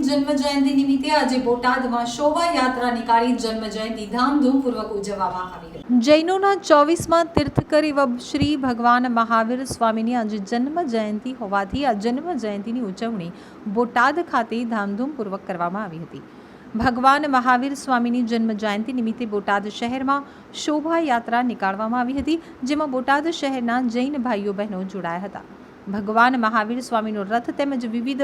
જન્મ જયંતિ નિમિત્તે આજે બોટાદમાં શોભાયાત્રા નીકાળી જન્મ જયંતિ ધામધૂમપૂર્વક ઉજવવામાં આવી જૈનોના ચોવીસમાં તીર્થકર એવા શ્રી ભગવાન મહાવીર સ્વામીની આજે જન્મ જયંતિ હોવાથી આ જન્મ જયંતિની ઉજવણી બોટાદ ખાતે ધામધૂમપૂર્વક કરવામાં આવી હતી. ભગવાન મહાવીર સ્વામીની જન્મ જયંતિ નિમિત્તે બોટાદ શહેરમાં શોભાયાત્રા નીકાળવામાં આવી હતી, જેમાં બોટાદ શહેરના જૈન ભાઈઓ બહેનો જોડાયા હતા. ભગવાન મહાવીર સ્વામીનો રથ તેમજ વિવિધ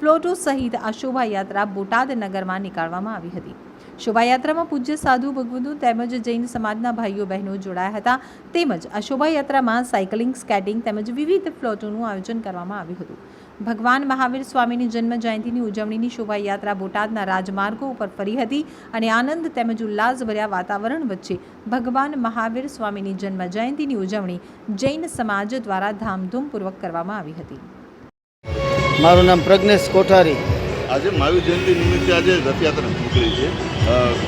ફ્લોટો સહિત આ શોભાયાત્રા બોટાદ નગરમાં નીકાળવામાં આવી હતી. શોભાયાત્રામાં પૂજ્ય સાધુ ભગવંતુ તેમજ જૈન સમાજના ભાઈઓ બહેનો જોડાયા હતા. તેમજ આ શોભાયાત્રામાં સાયકલિંગ, સ્કેટિંગ તેમજ વિવિધ ફ્લોટોનું આયોજન કરવામાં આવ્યું હતું. ભગવાન મહાવીર સ્વામીની જન્મ જયંતિની ઉજવણીની શોભાયાત્રા બોટાદના રાજમાર્ગો ઉપર ફરી હતી અને આનંદ તેમજ ઉલ્લાસભર્યા વાતાવરણ વચ્ચે ભગવાન મહાવીર સ્વામીની જન્મ જયંતિની ઉજવણી જૈન સમાજ દ્વારા ધામધૂમપૂર્વક કરવામાં આવી હતી. મારું નામ પ્રજ્ઞેશ કોઠારી. આજે મહાવીર જયંતિ નિમિત્તે આજે રથયાત્રા નીકળી છે.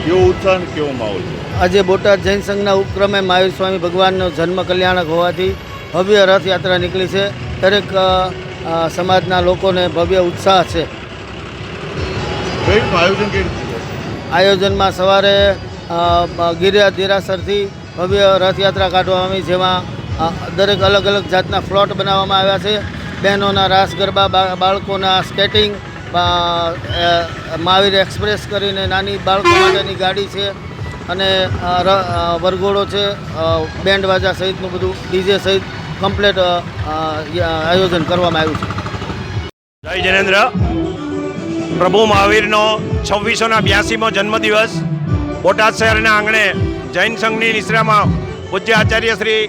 કેવો ઉત્સાહ અને કેવો માહોલ છે? આજે બોટાદ જૈન સંઘના ઉપક્રમે મહાવીર સ્વામી ભગવાનનો જન્મ કલ્યાણક હોવાથી ભવ્ય રથયાત્રા નીકળી છે. દરેક સમાજના લોકોને ભવ્ય ઉત્સાહ છે? આયોજનમાં સવારે ગિરિયા ગિરિરાજ દેરાસરથી ભવ્ય રથયાત્રા કાઢવામાં આવી જેમાં દરેક અલગ અલગ જાતના ફ્લોટ બનાવવામાં આવ્યા છે બહેનોના રાસ ગરબા બા- બાળકોના સ્કેટિંગ મહાવીર એક્સપ્રેસ કરીને નાની બાળકો માટેની ગાડી છે અને વરઘોડો છે બેન્ડ બાજા સહિતનું બધું ડીજે સહિત કમ્પ્લેટ આયોજન કરવામાં આવ્યું છે. જય જનેન્દ્ર. પ્રભુ મહાવીરનો છવ્વીસોના બ્યાસીમો જન્મદિવસ બોટાદ શહેરના આંગણે જૈન સંઘની નિશ્રામાં પૂજ્ય આચાર્ય શ્રી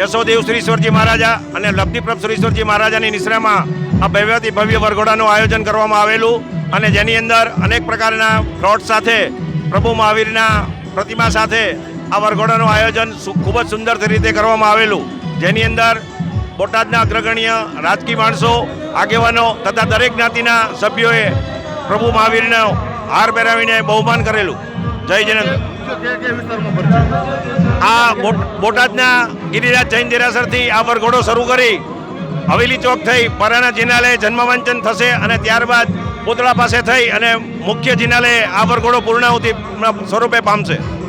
યશોદેવ શ્રી ઈશ્વરજી મહારાજા અને લબ્ધિપ્રભ શ્રી ઈશ્વરજી મહારાજાની નિશ્રામાં આ ભવ્યથી ભવ્ય વરઘોડાનું આયોજન કરવામાં આવેલું અને જેની અંદર અનેક પ્રકારના ફ્રોડ સાથે પ્રભુ મહાવીરના પ્રતિમા સાથે આ વરઘોડાનું આયોજન ખૂબ જ સુંદર રીતે કરવામાં આવેલું. જેની અંદર બોટાદના અગ્રગણ્ય રાજકીય માણસો, આગેવાનો તથા દરેક જ્ઞાતિના સભ્યોએ પ્રભુ મહાવીરનો હાર પહેરાવીને બહુમાન કરેલું. જય જનંદ આ બોટ- બોટાદના ગિરિરાજ જૈન દેરાસરથી આ વરઘોડો શરૂ કરી હવેલી ચોક થઈ પરાના જિનાલય જન્મવાંચન થશે અને ત્યારબાદ પૂતળા પાસે થઈ અને મુખ્ય જિનાલય આ વરઘોડો પૂર્ણાહુતિ સ્વરૂપે પામશે.